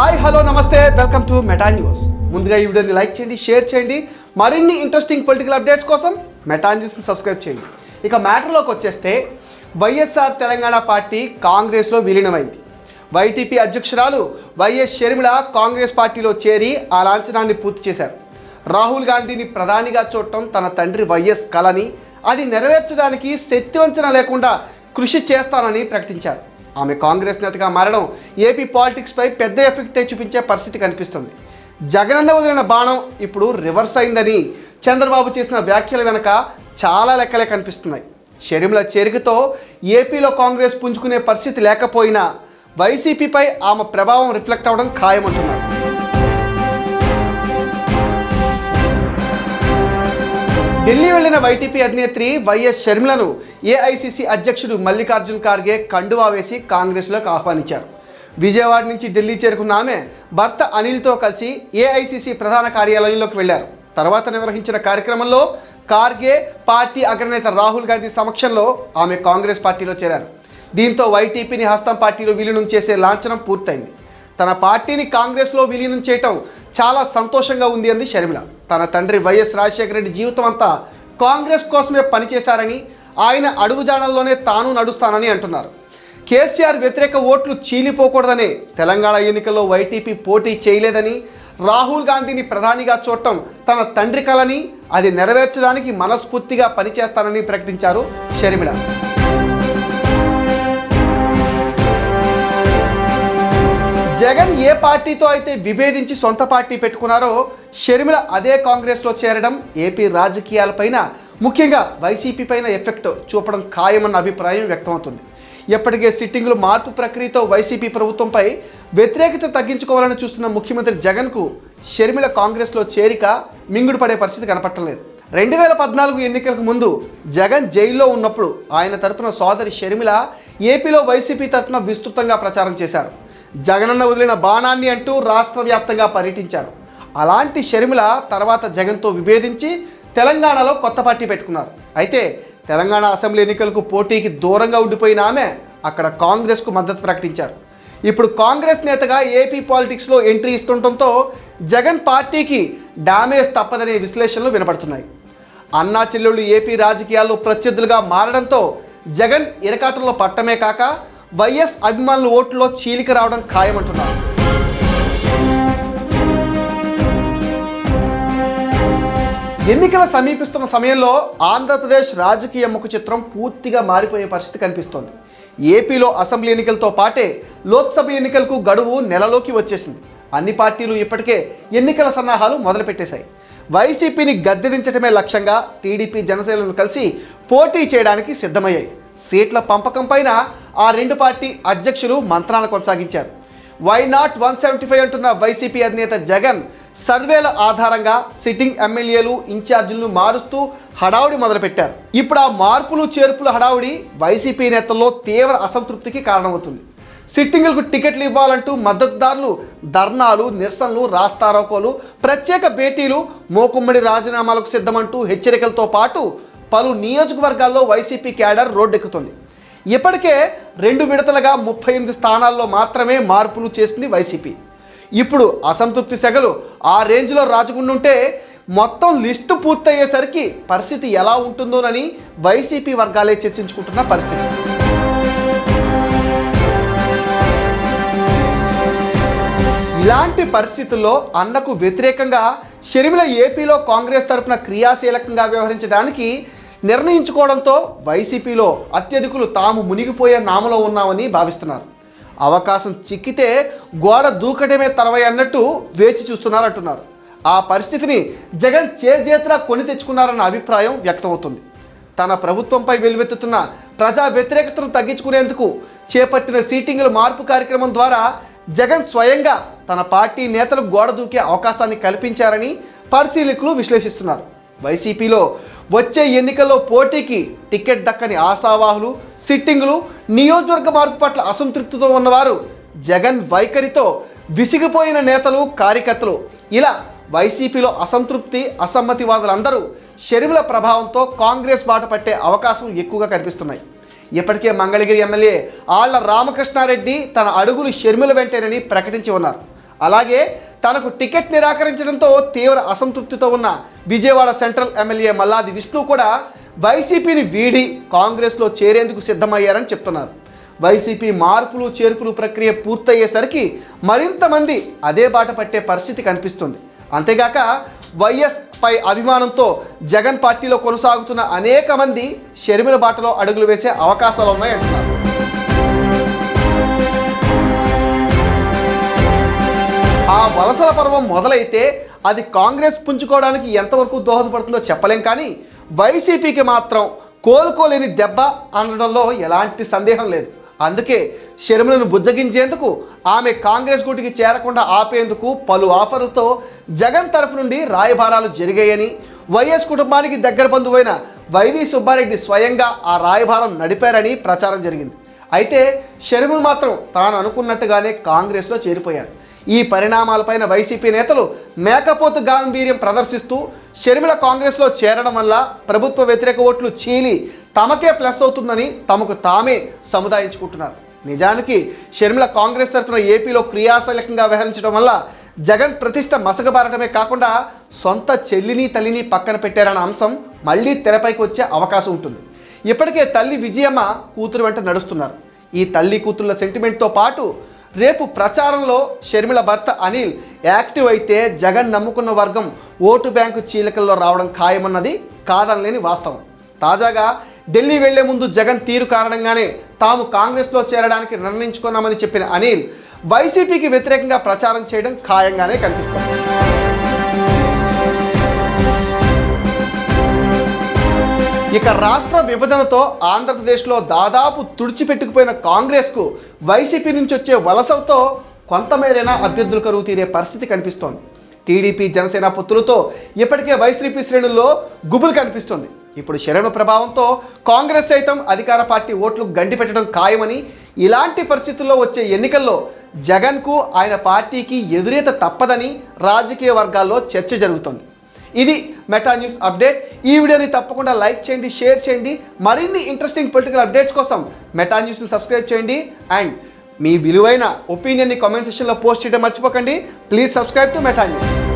Hi hello నమస్తే. Welcome to Meta News. ముందుగా ఈ వీడియోని లైక్ చేయండి షేర్ చేయండి. మరిన్ని ఇంట్రెస్టింగ్ పొలిటికల్ అప్డేట్స్ కోసం మెటా న్యూస్ని సబ్స్క్రైబ్ చేయండి. ఇక మ్యాటర్లోకి వచ్చేస్తే వైఎస్ఆర్ తెలంగాణ పార్టీ కాంగ్రెస్లో విలీనమైంది. వైటీపీ అధ్యక్షురాలు వైఎస్ షర్మిల కాంగ్రెస్ పార్టీలో చేరి ఆ లాంఛనాన్ని పూర్తి చేశారు. రాహుల్ గాంధీని ప్రధానిగా చూడటం తన తండ్రి వైఎస్ కలని అది నెరవేర్చడానికి శక్తివంచన లేకుండా కృషి చేస్తానని ప్రకటించారు. ఆమె కాంగ్రెస్ నేతగా మారడం ఏపీ పాలిటిక్స్పై పెద్ద ఎఫెక్టే చూపించే పరిస్థితి కనిపిస్తుంది. జగనన్న వదిలిన బాణం ఇప్పుడు రివర్స్ అయిందని చంద్రబాబు చేసిన వ్యాఖ్యల వెనక చాలా లెక్కలే కనిపిస్తున్నాయి. షర్మిల చేరికతో ఏపీలో కాంగ్రెస్ పుంజుకునే పరిస్థితి లేకపోయినా వైసీపీపై ఆమె ప్రభావం రిఫ్లెక్ట్ అవ్వడం ఖాయమంటున్నారు. ఢిల్లీ వెళ్ళిన వైటీపీ అధినేత్రి వైఎస్ షర్మిలను ఏఐసిసి అధ్యక్షుడు మల్లికార్జున్ ఖార్గే కండువా వేసి కాంగ్రెస్లోకి ఆహ్వానించారు. విజయవాడ నుంచి ఢిల్లీ చేరుకున్న ఆమె భర్త అనిల్తో కలిసి ఏఐసిసి ప్రధాన కార్యాలయంలోకి వెళ్ళారు తర్వాత నిర్వహించిన కార్యక్రమంలో ఖార్గే పార్టీ అగ్రనేత రాహుల్ గాంధీ సమక్షంలో ఆమె కాంగ్రెస్ పార్టీలో చేరారు. దీంతో వైటీపీని హస్తం పార్టీలో విలీనం చేసే లాంఛనం పూర్తయింది. తన పార్టీని కాంగ్రెస్లో విలీనం చేయటం చాలా సంతోషంగా ఉంది అంది షర్మిల. తన తండ్రి వైఎస్ రాజశేఖర రెడ్డి జీవితం అంతా కాంగ్రెస్ కోసమే పనిచేశారని ఆయన అడుగుజాడల్లోనే తాను నడుస్తానని అంటున్నారు. కేసీఆర్ వ్యతిరేక ఓట్లు చీలిపోకూడదని తెలంగాణ ఎన్నికల్లో వైటీపీ పోటీ చేయలేదని రాహుల్ గాంధీని ప్రధానిగా చూడటం తన తండ్రి కలని అది నెరవేర్చడానికి మనస్ఫూర్తిగా పనిచేస్తానని ప్రకటించారు షర్మిల. జగన్ ఏ పార్టీతో అయితే విభేదించి సొంత పార్టీ పెట్టుకున్నారో షర్మిల అదే కాంగ్రెస్లో చేరడం ఏపీ రాజకీయాలపైన ముఖ్యంగా వైసీపీ పైన ఎఫెక్ట్ చూపడం ఖాయమన్న అభిప్రాయం వ్యక్తమవుతుంది. ఎప్పటికే సిట్టింగులు మార్పు ప్రక్రియతో వైసీపీ ప్రభుత్వంపై వ్యతిరేకత తగ్గించుకోవాలని చూస్తున్న ముఖ్యమంత్రి జగన్కు షర్మిల కాంగ్రెస్లో చేరిక మింగుడు పడే పరిస్థితి కనపట్టలేదు రెండు వేల పద్నాలుగు ఎన్నికలకు ముందు జగన్ జైల్లో ఉన్నప్పుడు ఆయన తరపున సోదరి షర్మిల ఏపీలో వైసీపీ తరపున విస్తృతంగా ప్రచారం చేశారు. జగనన్న వదిలిన బాణాన్ని అంటూ రాష్ట్ర వ్యాప్తంగా పర్యటించారు. అలాంటి షర్మిల తర్వాత జగన్తో విభేదించి తెలంగాణలో కొత్త పార్టీ పెట్టుకున్నారు. అయితే తెలంగాణ అసెంబ్లీ ఎన్నికలకు పోటీకి దూరంగా ఉండిపోయిన ఆమె అక్కడ కాంగ్రెస్కు మద్దతు ప్రకటించారు. ఇప్పుడు కాంగ్రెస్ నేతగా ఏపీ పాలిటిక్స్లో ఎంట్రీ ఇస్తుండటంతో జగన్ పార్టీకి డ్యామేజ్ తప్పదనే విశ్లేషణలు వినపడుతున్నాయి. అన్నా చెల్లెళ్ళు ఏపీ రాజకీయాల్లో ప్రత్యర్థులుగా మారడంతో జగన్ ఇరకాటంలో పట్టమే కాక వైఎస్ అభిమానుల ఓట్లో చీలిక రావడం ఖాయమంటున్నారు. ఎన్నికల సమీపిస్తున్న సమయంలో ఆంధ్రప్రదేశ్ రాజకీయ ముఖ చిత్రం పూర్తిగా మారిపోయే పరిస్థితి కనిపిస్తోంది. ఏపీలో అసెంబ్లీ ఎన్నికలతో పాటే లోక్సభ ఎన్నికలకు గడువు నెలలోకి వచ్చేసింది. అన్ని పార్టీలు ఇప్పటికే ఎన్నికల సన్నాహాలు మొదలుపెట్టేశాయి. వైసీపీని గద్దెదించడమే లక్ష్యంగా టీడీపీ జనసేనలు కలిసి పోటీ చేయడానికి సిద్ధమయ్యాయి. సీట్ల పంపకం పైన ఆ రెండు పార్టీ అధ్యక్షులు మంత్రాలు కొనసాగించారు. Why not one seventy five అంటున్న వైసీపీ అధినేత జగన్ సర్వేల ఆధారంగా సిట్టింగ్ ఎమ్మెల్యేలు ఇన్ఛార్జీలను మారుస్తూ హడావుడి మొదలుపెట్టారు. ఇప్పుడు ఆ మార్పులు చేర్పుల హడావుడి వైసీపీ నేతల్లో తీవ్ర అసంతృప్తికి కారణమవుతుంది. సిట్టింగులకు టికెట్లు ఇవ్వాలంటూ మద్దతుదారులు ధర్నాలు నిరసనలు రాస్తారోకోలు ప్రత్యేక భేటీలు మోకుమ్మడి రాజీనామాలకు సిద్ధమంటూ హెచ్చరికలతో పాటు పలు నియోజకవర్గాల్లో వైసీపీ క్యాడర్ రోడ్డెక్కుతుంది. ఇప్పటికే రెండు విడతలుగా ముప్పై ఎనిమిది స్థానాల్లో మాత్రమే మార్పులు చేసింది వైసీపీ. ఇప్పుడు అసంతృప్తి సెగలు ఆ రేంజ్లో రాజుకుంటుంటే మొత్తం లిస్టు పూర్తయ్యేసరికి పరిస్థితి ఎలా ఉంటుందోనని వైసీపీ వర్గాలే చర్చించుకుంటున్న పరిస్థితి. ఇలాంటి పరిస్థితుల్లో అన్నకు వ్యతిరేకంగా షర్మిల ఏపీలో కాంగ్రెస్ తరపున క్రియాశీలకంగా వ్యవహరించడానికి నిర్ణయించుకోవడంతో వైసీపీలో అత్యధికులు తాము మునిగిపోయే నామలో ఉన్నామని భావిస్తున్నారు. అవకాశం చిక్కితే గోడ దూకటమే తరవై అన్నట్టు వేచి చూస్తున్నారు అంటున్నారు ఆ పరిస్థితిని జగన్ చేజేతలా కొని తెచ్చుకున్నారన్న అభిప్రాయం వ్యక్తమవుతుంది. తన ప్రభుత్వంపై వెలువెత్తుతున్న ప్రజా వ్యతిరేకతను తగ్గించుకునేందుకు చేపట్టిన సీటింగ్ల మార్పు కార్యక్రమం ద్వారా జగన్ స్వయంగా తన పార్టీ నేతలకు గోడ దూకే అవకాశాన్ని కల్పించారని పరిశీలకులు విశ్లేషిస్తున్నారు. వైసీపీలో వచ్చే ఎన్నికల్లో పోటీకి టికెట్ దక్కని ఆశావాహులు సిట్టింగులు నియోజకవర్గ మార్పు పట్ల అసంతృప్తితో ఉన్నవారు జగన్ వైఖరితో విసిగిపోయిన నేతలు కార్యకర్తలు. ఇలా వైసీపీలో అసంతృప్తి అసమ్మతివాదులందరూ షర్మిల ప్రభావంతో కాంగ్రెస్ బాట పట్టే అవకాశం ఎక్కువగా కనిపిస్తున్నాయి. ఇప్పటికే మంగళగిరి ఎమ్మెల్యే ఆళ్ళ రామకృష్ణారెడ్డి తన అడుగులు షర్మిల వెంటేనని ప్రకటించి ఉన్నారు. అలాగే తనకు టికెట్ నిరాకరించడంతో తీవ్ర అసంతృప్తితో ఉన్న విజయవాడ సెంట్రల్ ఎమ్మెల్యే మల్లాది విష్ణు కూడా వైసీపీని వీడి కాంగ్రెస్లో చేరేందుకు సిద్ధమయ్యారని చెప్తున్నారు. వైసీపీ మార్పులు చేర్పులు ప్రక్రియ పూర్తయ్యేసరికి మరింతమంది అదే బాట పట్టే పరిస్థితి కనిపిస్తుంది. అంతేగాక వైఎస్ పై అభిమానంతో జగన్ పార్టీలో కొనసాగుతున్న అనేక మంది షర్మిల బాటలో అడుగులు వేసే అవకాశాలు ఉన్నాయంటున్నారు. ఆ వలసల పర్వం మొదలైతే అది కాంగ్రెస్ పుంజుకోవడానికి ఎంతవరకు దోహదపడుతుందో చెప్పలేం కానీ వైసీపీకి మాత్రం కోలుకోలేని దెబ్బ అనడంలో ఎలాంటి సందేహం లేదు. అందుకే షర్మిలను బుజ్జగించేందుకు ఆమె కాంగ్రెస్ గుటికి చేరకుండా ఆపేందుకు పలు ఆఫర్లతో జగన్ తరఫు నుండి రాయబారాలు జరిగాయని వైఎస్ కుటుంబానికి దగ్గర బంధువైన వైవి సుబ్బారెడ్డి స్వయంగా ఆ రాయభారం నడిపారని ప్రచారం జరిగింది. అయితే షర్మిల్ మాత్రం తాను అనుకున్నట్టుగానే కాంగ్రెస్లో చేరిపోయారు. ఈ పరిణామాలపైన వైసీపీ నేతలు మేకపోతు గాంభీర్యం ప్రదర్శిస్తూ షర్మిల కాంగ్రెస్లో చేరడం వల్ల ప్రభుత్వ వ్యతిరేక ఓట్లు చీలి తమకే ప్లస్ అవుతుందని తమకు తామే సముదాయించుకుంటున్నారు. నిజానికి షర్మిల కాంగ్రెస్ తరఫున ఏపీలో క్రియాశీలకంగా వ్యవహరించడం వల్ల జగన్ ప్రతిష్ట మసకబారడమే కాకుండా సొంత చెల్లిని తల్లిని పక్కన పెట్టారన్న అంశం మళ్ళీ తెరపైకి వచ్చే అవకాశం ఉంటుంది. ఇప్పటికే తల్లి విజయమ్మ కూతురు వెంట నడుస్తున్నారు. ఈ తల్లి కూతుళ్ళ సెంటిమెంట్తో పాటు రేపు ప్రచారంలో షర్మిల భర్త అనిల్ యాక్టివ్ అయితే జగన్ నమ్ముకున్న వర్గం ఓటు బ్యాంకు చీలికల్లో రావడం ఖాయమన్నది కాదనలేని వాస్తవం. తాజాగా ఢిల్లీ వెళ్ళే ముందు జగన్ తీరు కారణంగానే తాము కాంగ్రెస్లో చేరడానికి నిర్ణయించుకున్నామని చెప్పిన అనిల్ వైసీపీకి వ్యతిరేకంగా ప్రచారం చేయడం ఖాయంగానే కనిపిస్తోంది. ఇక రాష్ట్ర విభజనతో ఆంధ్రప్రదేశ్లో దాదాపు తుడిచిపెట్టుకుపోయిన కాంగ్రెస్కు వైసీపీ నుంచి వచ్చే వలసలతో కొంతమేరైనా అభ్యర్థులు కరువు తీరే పరిస్థితి కనిపిస్తోంది. టీడీపీ జనసేన పొత్తులతో ఇప్పటికే వైసీపీ శ్రేణుల్లో గుబులు కనిపిస్తుంది. ఇప్పుడు శరణ ప్రభావంతో కాంగ్రెస్ సైతం అధికార పార్టీ ఓట్లు గండి పెట్టడం ఖాయమని ఇలాంటి పరిస్థితుల్లో వచ్చే ఎన్నికల్లో జగన్కు ఆయన పార్టీకి ఎదురేత తప్పదని రాజకీయ వర్గాల్లో చర్చ జరుగుతోంది. ఇది మెటా న్యూస్ అప్డేట్ ఈ వీడియోని తప్పకుండా లైక్ చేయండి షేర్ చేయండి. మరిన్ని ఇంట్రెస్టింగ్ పొలిటికల్ అప్డేట్స్ కోసం మెటా న్యూస్ని సబ్స్క్రైబ్ చేయండి. అండ్ మీ విలువైన ఒపీనియన్ని కామెంట్ సెక్షన్లో పోస్ట్ చేయడం మర్చిపోకండి. Please subscribe to Meta news